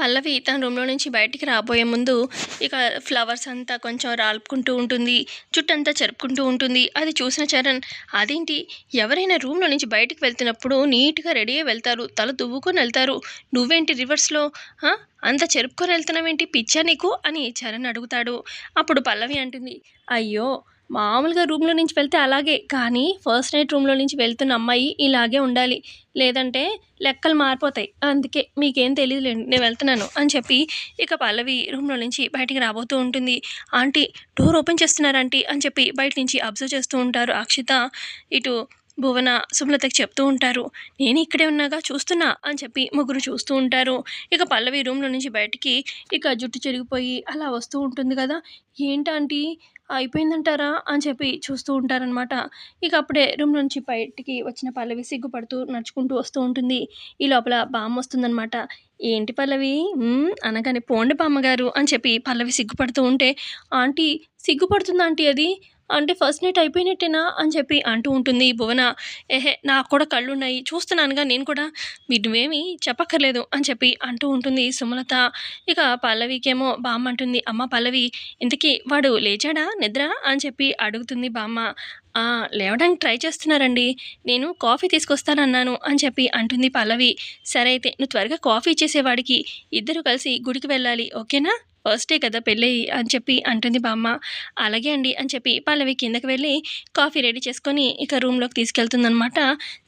పల్లవి తన రూమ్లో నుంచి బయటికి రాబోయే ముందు ఇక ఫ్లవర్స్ అంతా కొంచెం రాలుపుకుంటూ ఉంటుంది జుట్టంతా చెరుపుకుంటూ ఉంటుంది. అది చూసిన చరణ్ అదేంటి? ఎవరైనా రూమ్లో నుంచి బయటికి వెళ్తున్నప్పుడు నీట్గా రెడీ అయ్యి వెళ్తారు? తల దువ్వుకొని వెళ్తారు? నువ్వేంటి రివర్స్లో అంత చెరుపుకొని వెళ్తున్నావేంటి? పిచ్చా నీకు? అని చరణ్ అడుగుతాడు. అప్పుడు పల్లవి అంటుంది అయ్యో మామూలుగా రూమ్లో నుంచి వెళ్తే అలాగే. కానీ ఫస్ట్ నైట్ రూమ్లో నుంచి వెళ్తున్న అమ్మాయి ఇలాగే ఉండాలి. లేదంటే లెక్కలు మారిపోతాయి. అందుకే మీకేం తెలియదులేండి నేను వెళ్తున్నాను అని చెప్పి ఇక పల్లవి రూమ్లో నుంచి బయటికి రాబోతూ ఉంటుంది. ఆంటీ డోర్ ఓపెన్ చేస్తున్నారు ఆంటీ అని చెప్పి బయట నుంచి అబ్జర్వ్ చేస్తూ ఉంటారు అక్షిత. ఇటు భువన సుమలతకి చెప్తూ ఉంటారు నేను ఇక్కడే ఉన్నాగా చూస్తున్నా అని చెప్పి ముగ్గురు చూస్తూ ఉంటారు. ఇక పల్లవి రూమ్లో నుంచి బయటికి ఇక జుట్టు చెరిగిపోయి అలా వస్తూ ఉంటుంది కదా. ఏంటంటే అయిపోయిందంటారా అని చెప్పి చూస్తూ ఉంటారనమాట ఇక అప్పుడే రూమ్ నుంచి బయటికి వచ్చిన పల్లవి సిగ్గుపడుతూ నడుచుకుంటూ వస్తూ ఉంటుంది. ఈ లోపల బామ్మ వస్తుందనమాట ఏంటి పల్లవి? అనగానే పోండి బామ్మగారు అని చెప్పి పల్లవి సిగ్గుపడుతూ ఉంటే ఆంటీ సిగ్గుపడుతుంది ఆంటీ అది? అంటే ఫస్ట్ నైట్ అయిపోయినట్టేనా అని చెప్పి అంటూ ఉంటుంది భువన. ఏహే నాకు కూడా కళ్ళు ఉన్నాయి చూస్తున్నానుగా నేను కూడా. మీరు నువ్వేమి చెప్పక్కర్లేదు అని చెప్పి అంటూ ఉంటుంది సుమలత. ఇక పల్లవికేమో బామ్మ అంటుంది అమ్మ పల్లవి ఇంతకీ వాడు లేచాడా? నిద్ర? అని చెప్పి అడుగుతుంది బామ్మ. లేవడానికి ట్రై చేస్తున్నారండి. నేను కాఫీ తీసుకొస్తానన్నాను అని చెప్పి అంటుంది పల్లవి. సరే అయితే నువ్వు త్వరగా కాఫీ ఇచ్చేసేవాడికి. ఇద్దరు కలిసి గుడికి వెళ్ళాలి. ఓకేనా? ఫస్ట్ డే కదా పెళ్ళి అని చెప్పి అంటుంది బామ్మ అలాగే అండి అని చెప్పి పల్లవి కిందకి వెళ్ళి కాఫీ రెడీ చేసుకొని ఇక రూమ్లోకి తీసుకెళ్తుందనమాట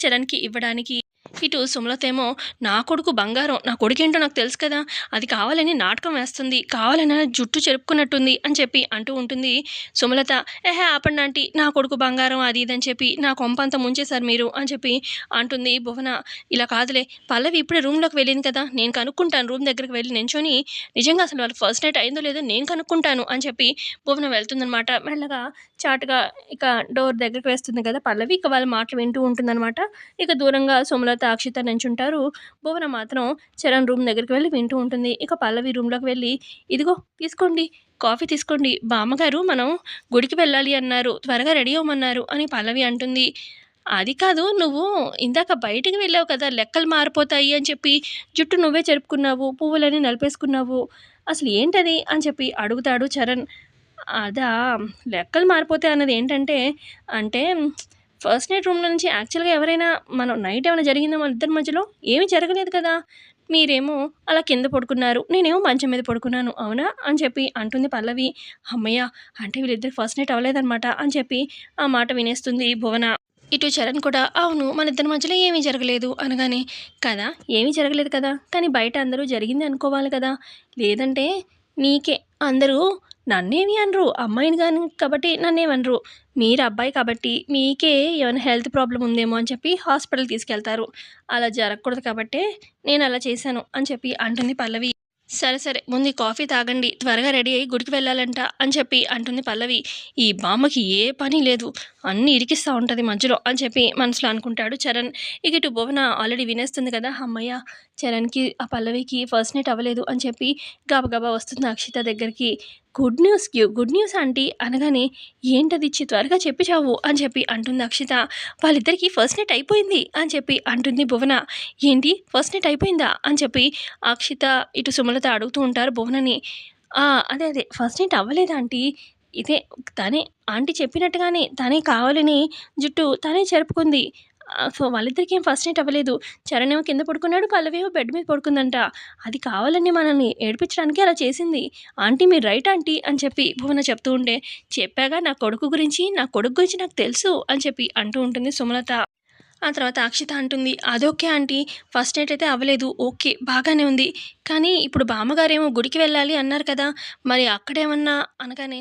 చరణ్కి ఇవ్వడానికి ఇటు సుమలతేమో నా కొడుకు బంగారం నా కొడుకేంటో నాకు తెలుసు కదా అది కావాలని నాటకం వేస్తుంది కావాలని జుట్టు చెరుపుకున్నట్టుంది అని చెప్పి అంటూ ఉంటుంది సుమలత. ఏహే ఆపండి ఆంటీ నా కొడుకు బంగారం అది ఇది అని చెప్పి నా కొంపంత ముంచేశారు మీరు అని చెప్పి అంటుంది భువన. ఇలా కాదులే పల్లవి ఇప్పుడే రూమ్లోకి వెళ్ళింది కదా నేను కనుక్కుంటాను రూమ్ దగ్గరికి వెళ్ళి నించొని నిజంగా అసలు వాళ్ళు ఫస్ట్ నైట్ అయిందో లేదో నేను కనుక్కుంటాను అని చెప్పి భువన వెళ్తుందనమాట మెల్లగా చాటుగా ఇక డోర్ దగ్గరికి వేస్తుంది కదా పల్లవి ఇక వాళ్ళ మాటలు వింటూ ఉంటుందన్నమాట. ఇక దూరంగా సుమలత అక్షిత నించుంటారు. భువన మాత్రం చరణ్ రూమ్ దగ్గరికి వెళ్ళి వింటూ ఉంటుంది. ఇక పల్లవి రూమ్లోకి వెళ్ళి ఇదిగో తీసుకోండి కాఫీ తీసుకోండి బామ్మగారు మనం గుడికి వెళ్ళాలి అన్నారు. త్వరగా రెడీ అవ్వమన్నారు అని పల్లవి అంటుంది. అది కాదు నువ్వు ఇందాక బయటికి వెళ్ళావు కదా లెక్కలు మారిపోతాయి అని చెప్పి జుట్టు నువ్వే చెరుపుకున్నావు పువ్వులని నలిపేసుకున్నావు. అసలు ఏంటది? అని చెప్పి అడుగుతాడు చరణ్. అదా లెక్కలు మారిపోతే అన్నది ఏంటంటే అంటే ఫస్ట్ నైట్ రూమ్ నుంచి యాక్చువల్గా ఎవరైనా మనం నైట్ ఏమైనా జరిగిందో మన ఇద్దరి మధ్యలో? ఏమీ జరగలేదు కదా? మీరేమో అలా కింద పడుకున్నారు నేనేమో మంచం మీద పడుకున్నాను అవునా? అని చెప్పి అంటుంది పల్లవి. అమ్మయ్య అంటే వీళ్ళిద్దరు ఫస్ట్ నైట్ అవ్వలేదన్నమాట అని చెప్పి ఆ మాట వినేస్తుంది భువన. ఇటు చరణ్ కూడా అవును మన ఇద్దరి మధ్యలో ఏమీ జరగలేదు అనగానే కదా ఏమీ జరగలేదు కదా? కానీ బయట అందరూ జరిగింది అనుకోవాలి కదా? లేదంటే నీకే అందరూ నన్నేమి అనరు అమ్మాయిని కానీ కాబట్టి నన్నేమనరు మీరు అబ్బాయి కాబట్టి మీకే ఏమైనా హెల్త్ ప్రాబ్లం ఉందేమో అని చెప్పి హాస్పిటల్ తీసుకెళ్తారు. అలా జరగకూడదు కాబట్టే నేను అలా చేశాను అని చెప్పి అంటుంది పల్లవి. సరే సరే ముందు కాఫీ తాగండి త్వరగా రెడీ అయ్యి గుడికి వెళ్ళాలంట అని చెప్పి అంటుంది పల్లవి. ఈ బామ్మకి ఏ పని లేదు అన్నీ ఇరికిస్తూ ఉంటుంది మధ్యలో అని చెప్పి మనసులో అనుకుంటాడు చరణ్. ఇక ఇటు భువన ఆల్రెడీ వినేస్తుంది కదా అమ్మయ్య చరణ్కి ఆ పల్లవికి ఫస్ట్ నైట్ అవ్వలేదు అని చెప్పి గబగబా వస్తుంది అక్షిత దగ్గరికి. Good news good news aunty అనగానే ఏంటది ఇచ్చి త్వరగా చెప్పి చావు అని చెప్పి అంటుంది అక్షిత. వాళ్ళిద్దరికీ ఫస్ట్ నైట్ అయిపోయింది అని చెప్పి అంటుంది భువన. ఏంటి? ఫస్ట్ నైట్ అయిపోయిందా? అని చెప్పి అక్షిత ఇటు సుమలత అడుగుతూ ఉంటారు భువనని. అదే అదే ఫస్ట్ నైట్ అవ్వలేదు ఆంటీ. ఇదే తనే ఆంటీ చెప్పినట్టుగానే తనే కావాలని జుట్టు తనే చెరుపుకుంది సో వాళ్ళిద్దరికీ ఏం ఫస్ట్ నైట్ అవ్వలేదు. చరణ్ ఏమో కింద పడుకున్నాడు పల్లవేమో బెడ్ మీద పడుకుందంట. అది కావాలని మనల్ని ఏడిపించడానికి అలా చేసింది. ఆంటీ మీరు రైట్ ఆంటీ అని చెప్పి భువన చెప్తూ ఉంటే చెప్పాగా నా కొడుకు గురించి నా కొడుకు గురించి నాకు తెలుసు అని చెప్పి అంటూ ఉంటుంది సుమలత. ఆ తర్వాత అక్షిత అంటుంది అదొకే ఆంటీ ఫస్ట్ నైట్ అయితే అవ్వలేదు. ఓకే బాగానే ఉంది. కానీ ఇప్పుడు బామ్మగారేమో గుడికి వెళ్ళాలి అన్నారు కదా మరి అక్కడేమన్నా అనగానే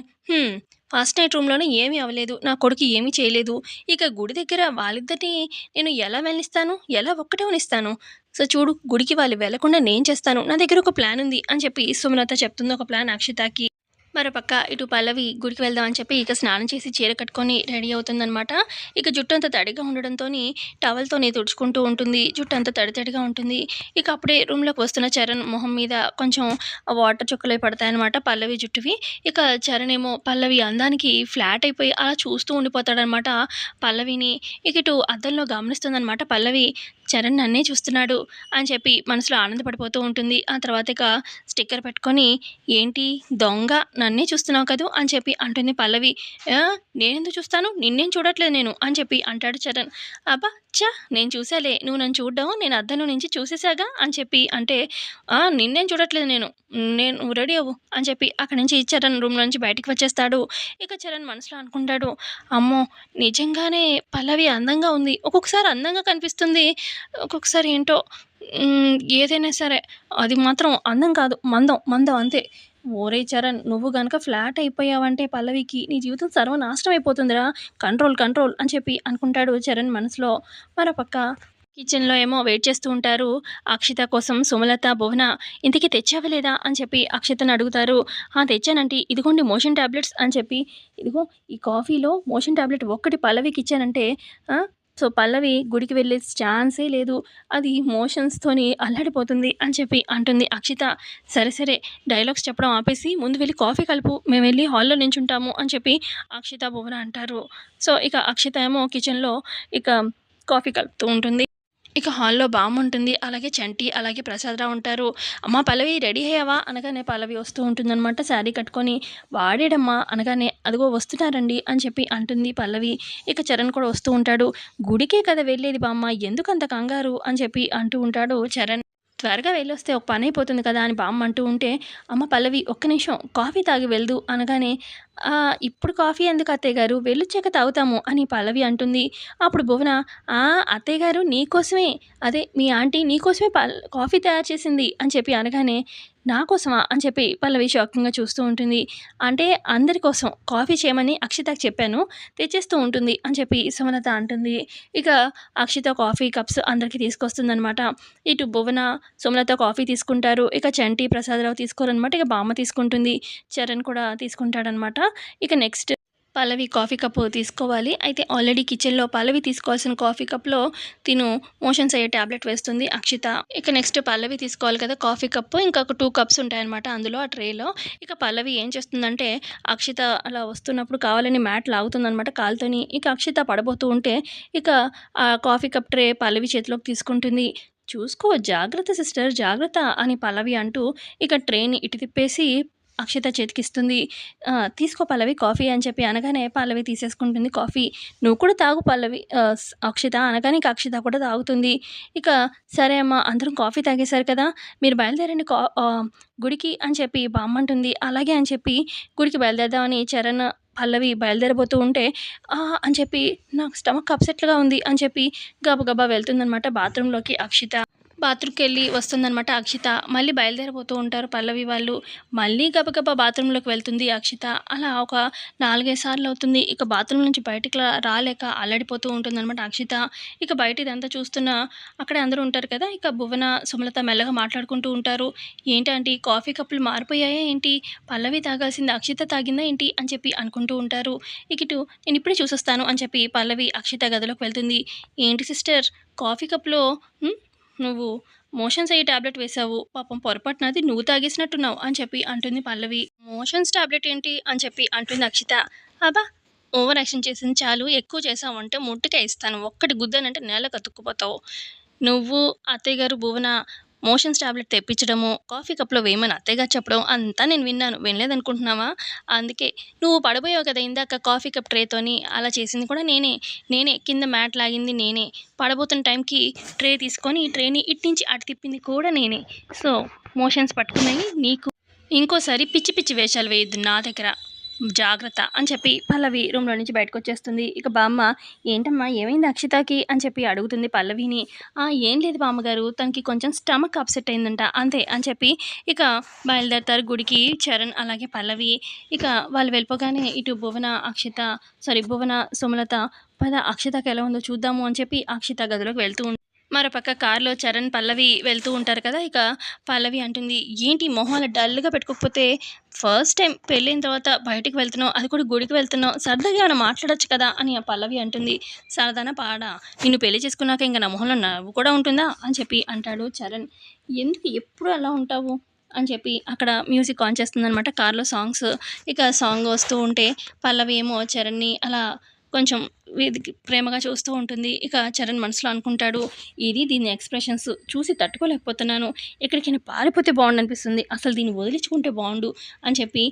ఫస్ట్ నైట్ రూమ్లోనే ఏమీ అవ్వలేదు. నా కొడుకు ఏమీ చేయలేదు. ఇక గుడి దగ్గర వాళ్ళిద్దరిని నేను ఎలా వెళ్ళిస్తాను? ఎలా ఒక్కటే ఉనిస్తాను? సో చూడు గుడికి వాళ్ళు వెళ్ళకుండా నేను చేస్తాను. నా దగ్గర ఒక ప్లాన్ ఉంది అని చెప్పి సుమలత చెప్తుంది. ఒక ప్లాన్ అక్షితకి. మరోపక్క ఇటు పల్లవి గుడికి వెళ్దామని చెప్పి ఇక స్నానం చేసి చీర కట్టుకొని రెడీ అవుతుందనమాట ఇక జుట్టు అంతా తడిగా ఉండడంతో టవల్తోనే తుడుచుకుంటూ ఉంటుంది. జుట్టు అంతా తడి తడిగా ఉంటుంది. ఇక అప్పుడే రూమ్లోకి వస్తున్న చరణ్ మొహం మీద కొంచెం వాటర్ చుక్కలు పడతాయన్నమాట పల్లవి జుట్టువి. ఇక చరణ్ ఏమో పల్లవి అందానికి ఫ్లాట్ అయిపోయి అలా చూస్తూ ఉండిపోతాడనమాట పల్లవిని. ఇక ఇటు అద్దంలో గమనిస్తుందనమాట పల్లవి చరణ్ నన్నే చూస్తున్నాడు అని చెప్పి మనసులో ఆనందపడిపోతూ ఉంటుంది. ఆ తర్వాత ఇక స్టిక్కర్ పెట్టుకొని ఏంటి దొంగ నన్నే చూస్తున్నావు కదూ అని చెప్పి అంటుంది పల్లవి. నేనెందుకు చూస్తాను? నిన్నేం చూడట్లేదు నేను అని చెప్పి అంటాడు చరణ్. అబ్బా చా నేను చూసాలే నువ్వు నన్ను చూడ్డావు నేను అద్దను నుంచి చూసేసాగా అని చెప్పి అంటే నిన్నేం చూడట్లేదు నేను. నేను రెడీ అవ్వు అని చెప్పి అక్కడి నుంచి చరణ్ రూమ్ నుంచి బయటికి వచ్చేస్తాడు. ఇక చరణ్ మనసులో అనుకుంటాడు అమ్మో నిజంగానే పల్లవి అందంగా ఉంది. ఒక్కొక్కసారి అందంగా కనిపిస్తుంది. ఒక్కొక్కసారి ఏంటో ఏదైనా సరే. అది మాత్రం అందం కాదు మందం మందం అంతే. ఓరే చరణ్ నువ్వు గనక ఫ్లాట్ అయిపోయావంటే పల్లవికి నీ జీవితం సర్వనాశనం అయిపోతుందిరా. కంట్రోల్ కంట్రోల్ అని చెప్పి అనుకుంటాడు చరణ్ మనసులో. మరోపక్క కిచెన్లో ఏమో వెయిట్ చేస్తూ ఉంటారు. అక్షిత కోసం సుమలత భువన ఇంటికి తెచ్చావలేదా అని చెప్పి అక్షితను అడుగుతారు. ఆ తెచ్చానంటే ఇదిగోండి మోషన్ ట్యాబ్లెట్స్ అని చెప్పి ఇదిగో ఈ కాఫీలో మోషన్ ట్యాబ్లెట్ ఒక్కటి పల్లవికి ఇచ్చానంటే సో పల్లవి గుడికి వెళ్ళే ఛాన్సే లేదు. అది మోషన్స్తోని అల్లాడిపోతుంది అని చెప్పి అంటుంది అక్షిత. సరే సరే డైలాగ్స్ చెప్పడం ఆపేసి ముందు వెళ్ళి కాఫీ కలుపు. మేము వెళ్ళి హాల్లో నించుంటాము అని చెప్పి అక్షిత భువన అంటారు. సో ఇక అక్షిత ఏమో కిచెన్లో ఇక కాఫీ కలుపుతూ ఉంటుంది. ఇక హాల్లో బామ్మ ఉంటుంది అలాగే చంటి అలాగే ప్రసాదరావు ఉంటారు. అమ్మ పల్లవి రెడీ అయ్యావా? అనగానే పల్లవి వస్తూ ఉంటుందన్నమాట. శారీ కట్టుకొని వాడేడమ్మా. అనగానే అదిగో వస్తున్నారండి అని చెప్పి అంటుంది పల్లవి. ఇక చరణ్ కూడా వస్తూ ఉంటాడు. గుడికే కదా వెళ్ళేది బామ్మ? ఎందుకంత కంగారు? అని చెప్పి అంటూ ఉంటాడు చరణ్. త్వరగా వెళ్ళొస్తే ఒక పని అయిపోతుంది కదా అని బామ్మ అంటూ ఉంటే అమ్మ పల్లవి ఒక్క నిమిషం కాఫీ తాగి వెళ్దు అనగానే ఇప్పుడు కాఫీ ఎందుకు అత్తయ్య గారు? వెళ్ళొచ్చాక తాగుతాము అని పల్లవి అంటుంది. అప్పుడు భువన "ఆ, అత్తయ్య గారు నీకోసమే అదే మీ ఆంటీ నీకోసమే పల్ కాఫీ తయారు చేసింది అని చెప్పి అనగానే నా కోసమా అని చెప్పి పల్లవి షాకింగ్గా చూస్తూ ఉంటుంది. అంటే అందరి కోసం కాఫీ చేయమని అక్షితకు చెప్పాను. తెచ్చేస్తూ ఉంటుంది అని చెప్పి సుమలత అంటుంది. ఇక అక్షిత కాఫీ కప్స్ అందరికీ తీసుకొస్తుందనమాట ఇటు భువన సుమలత కాఫీ తీసుకుంటారు. ఇక చంటి ప్రసాదరావు తీసుకోరనమాట ఇక బామ్మ తీసుకుంటుంది. చరణ్ కూడా తీసుకుంటాడనమాట ఇక నెక్స్ట్ పల్లవి కాఫీ కప్ తీసుకోవాలి. అయితే ఆల్రెడీ కిచెన్లో పల్లవి తీసుకోవాల్సిన కాఫీ కప్లో తిను. మోషన్స్ అయ్యే ట్యాబ్లెట్ వేస్తుంది. అక్షిత ఇక నెక్స్ట్ పల్లవి తీసుకోవాలి కదా కాఫీ కప్పు. ఇంకా ఒక టూ కప్స్ ఉంటాయన్నమాట అందులో ఆ ట్రేలో. ఇక పల్లవి ఏం చేస్తుందంటే అక్షిత అలా వస్తున్నప్పుడు కావాలని మ్యాట్ లాగుతుందనమాట కాలుతోని. ఇక అక్షిత పడబోతూ ఉంటే ఇక ఆ కాఫీ కప్ ట్రే పల్లవి చేతిలోకి తీసుకుంటుంది. చూసుకో జాగ్రత్త సిస్టర్ జాగ్రత్త అని పల్లవి అంటూ ఇక ట్రేని ఇటు తిప్పేసి అక్షిత చేతికిస్తుంది. తీసుకో పల్లవి కాఫీ అని చెప్పి అనగానే పల్లవి తీసేసుకుంటుంది కాఫీ. నువ్వు కూడా తాగు పల్లవి. అక్షిత అనగానే అక్షిత కూడా తాగుతుంది. ఇక సరే అమ్మ అందరం కాఫీ తాగేశారు కదా మీరు బయలుదేరండి కా గుడికి అని చెప్పి బామ్మ అంటుంది. అలాగే అని చెప్పి గుడికి బయలుదేరదామని చరణ్ పల్లవి బయలుదేరబోతూ ఉంటే అని చెప్పి నాకు స్టమక్ అప్సెట్గా ఉంది అని చెప్పి గబగబా వెళ్తుందనమాట బాత్రూంలోకి అక్షిత. బాత్రూమ్కి వెళ్ళి వస్తుందనమాట అక్షిత. మళ్ళీ బయలుదేరిపోతూ ఉంటారు పల్లవి వాళ్ళు. మళ్ళీ గబగబా బాత్రూంలోకి వెళ్తుంది అక్షిత. అలా ఒక నాలుగైదు సార్లు అవుతుంది. ఇక బాత్రూమ్ నుంచి బయటకు రాలేక అల్లడిపోతూ ఉంటుందన్నమాట అక్షిత. ఇక బయట ఇదంతా చూస్తున్న అక్కడే అందరూ ఉంటారు కదా ఇక భువన సుమలత మెల్లగా మాట్లాడుకుంటూ ఉంటారు. ఏంటంటే కాఫీ కప్పులు మారిపోయాయా ఏంటి? పల్లవి తాగాల్సింది అక్షిత తాగిందా ఏంటి? అని చెప్పి అనుకుంటూ ఉంటారు. ఇక ఇటు నేను ఇప్పుడే చూసొస్తాను అని చెప్పి పల్లవి అక్షిత గదిలోకి వెళ్తుంది. ఏంటి సిస్టర్ కాఫీ కప్లో నువ్వు మోషన్స్ అయ్యే టాబ్లెట్ వేసావు? పాపం పొరపాటున అది నువ్వు తాగేసినట్టున్నావు అని చెప్పి అంటుంది పల్లవి. మోషన్స్ టాబ్లెట్ ఏంటి? అని చెప్పి అంటుంది అక్షిత. అబ్బా ఓవర్ యాక్షన్ చేసింది చాలు. ఎక్కువ చేసావంటే ముట్టుకే ఇస్తాను. ఒక్కటి గుద్దనంటే నేల కతుక్కుపోతావు నువ్వు అత్తయ్య గారు భువన మోషన్స్ టాబ్లెట్ తెప్పించడము కాఫీ కప్లో వేయమని అత్తయ్యగా చెప్పడం అంతా నేను విన్నాను. వినలేదనుకుంటున్నావా? అందుకే నువ్వు పడబోయావు కదా ఇందాక కాఫీ కప్ ట్రేతోని అలా చేసింది కూడా నేనే. నేనే కింద మ్యాట్ లాగింది నేనే. పడబోతున్న టైంకి ట్రే తీసుకొని ఈ ట్రేని ఇట్టించి అటు తిప్పింది కూడా నేనే. సో మోషన్స్ పట్టుకున్నాయి నీకు. ఇంకోసారి పిచ్చి పిచ్చి వేషాలు వేయద్దు నా దగ్గర. జాగ్రత్త అని చెప్పి పల్లవి రూమ్లో నుంచి బయటకు వచ్చేస్తుంది. ఇక బామ్మ ఏంటమ్మా ఏమైంది అక్షితకి? అని చెప్పి అడుగుతుంది పల్లవిని. "ఆ, ఏం లేదు బామ్మగారు తనకి కొంచెం స్టమక్ అప్సెట్ అయిందంట అంతే అని చెప్పి ఇక బయలుదేరతారు గుడికి చరణ్ అలాగే పల్లవి. ఇక వాళ్ళు వెళ్ళిపోగానే ఇటు భువన అక్షిత సారీ భువన సుమలత పద అక్షితకి ఎలా ఉందో చూద్దాము అని చెప్పి అక్షిత గదిలోకి వెళ్తూ ఉంటుంది మరోపక్క కారులో చరణ్ పల్లవి వెళ్తూ ఉంటారు కదా ఇక పల్లవి అంటుంది ఏంటి మొహాలు డల్గా పెట్టుకోకపోతే ఫస్ట్ టైం పెళ్ళైన తర్వాత బయటికి వెళ్తున్నావు అది కూడా గుడికి వెళ్తున్నావు సరదాగా ఏమైనా మాట్లాడొచ్చు కదా? అని ఆ పల్లవి అంటుంది సరదాన పాడా నిన్ను పెళ్ళి చేసుకున్నాక ఇంకా నా మొహంలో నవ్వు కూడా ఉంటుందా? అని చెప్పి అంటాడు చరణ్ ఎందుకు ఎప్పుడు అలా ఉంటావు? అని చెప్పి అక్కడ మ్యూజిక్ ఆన్ చేస్తుందనమాట కార్లో సాంగ్స్ ఇక సాంగ్ వస్తూ ఉంటే పల్లవి ఏమో చరణ్ని అలా కొంచెం వేదికి ప్రేమగా చూస్తూ ఉంటుంది. ఇక చరణ్ మనసులో అనుకుంటాడు ఇది దీని ఎక్స్ప్రెషన్స్ చూసి తట్టుకోలేకపోతున్నాను. ఎక్కడికైనా పారిపోతే బాగుండనిపిస్తుంది. అసలు దీన్ని వదిలించుకుంటే బాగుండు అని చెప్పి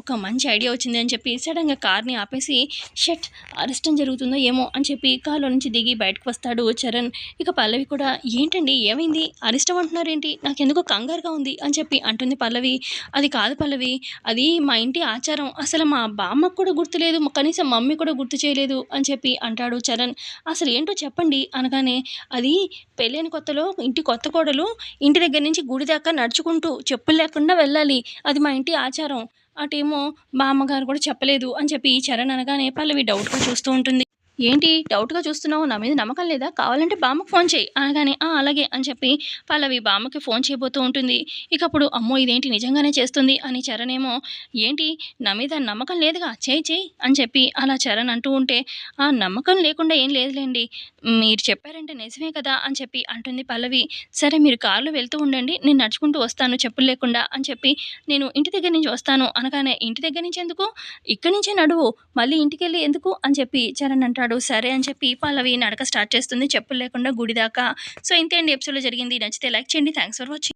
ఒక మంచి ఐడియా వచ్చింది అని చెప్పి సడన్గా కార్ని ఆపేసి షట్ అరెస్టం జరుగుతుందో ఏమో అని చెప్పి కార్లో నుంచి దిగి బయటకు వస్తాడు చరణ్. ఇక పల్లవి కూడా ఏంటండి ఏమైంది? అరిష్టం అంటున్నారేంటి నాకెందుకు కంగారుగా ఉంది అని చెప్పి అంటుంది పల్లవి. అది కాదు పల్లవి అది మా ఇంటి ఆచారం. అసలు మా బామ్మకు కూడా గుర్తులేదు. కనీసం మమ్మీ కూడా గుర్తు చేయలేదు అని చెప్పి అంటాడు చరణ్. అసలు ఏంటో చెప్పండి అనగానే అది పెళ్ళైన కొత్తలో ఇంటి కొత్త కోడలు ఇంటి దగ్గర నుంచి గుడి దాకా నడుచుకుంటూ చెప్పులు లేకుండా వెళ్ళాలి. అది మా ఇంటి ఆచారం. అటేమో మా అమ్మగారు కూడా చెప్పలేదు అని చెప్పి చరణ్ అనగానే పల్లవి డౌట్గా చూస్తూ ఉంటుంది. ఏంటి డౌట్గా చూస్తున్నావు? నా మీద నమ్మకం లేదా? కావాలంటే బామ్మకు ఫోన్ చేయి. అనగానే "ఆ, అలాగే అని చెప్పి పల్లవి బామ్మకి ఫోన్ చేయబోతూ ఉంటుంది. ఇక అప్పుడు అమ్మో ఇదేంటి నిజంగానే చేస్తుంది? అని చరణ్ ఏమో ఏంటి? నా మీద నమ్మకం లేదుగా? చేయి చేయి అని చెప్పి అలా చరణ్ అంటూ ఉంటే ఆ నమ్మకం లేకుండా ఏం లేదులేండి. మీరు చెప్పారంటే నిజమే కదా? అని చెప్పి అంటుంది పల్లవి. సరే మీరు కారులో వెళ్తూ ఉండండి. నేను నడుచుకుంటూ వస్తాను చెప్పులు లేకుండా అని చెప్పి నేను ఇంటి దగ్గర నుంచి వస్తాను. అనగానే ఇంటి దగ్గర నుంచి ఎందుకు? ఇక్కడి నుంచే నడువు. మళ్ళీ ఇంటికి వెళ్ళి ఎందుకు? అని చెప్పి చరణ్ అంటాడు సరే అని చెప్పి పల్లవి నడక స్టార్ట్ చేస్తుంది చెప్పులు లేకుండా గుడి దాకా. సో ఇంతే అండి ఎపిసోడ్లో జరిగింది. నచ్చితే లైక్ చేయండి. Thanks for watching.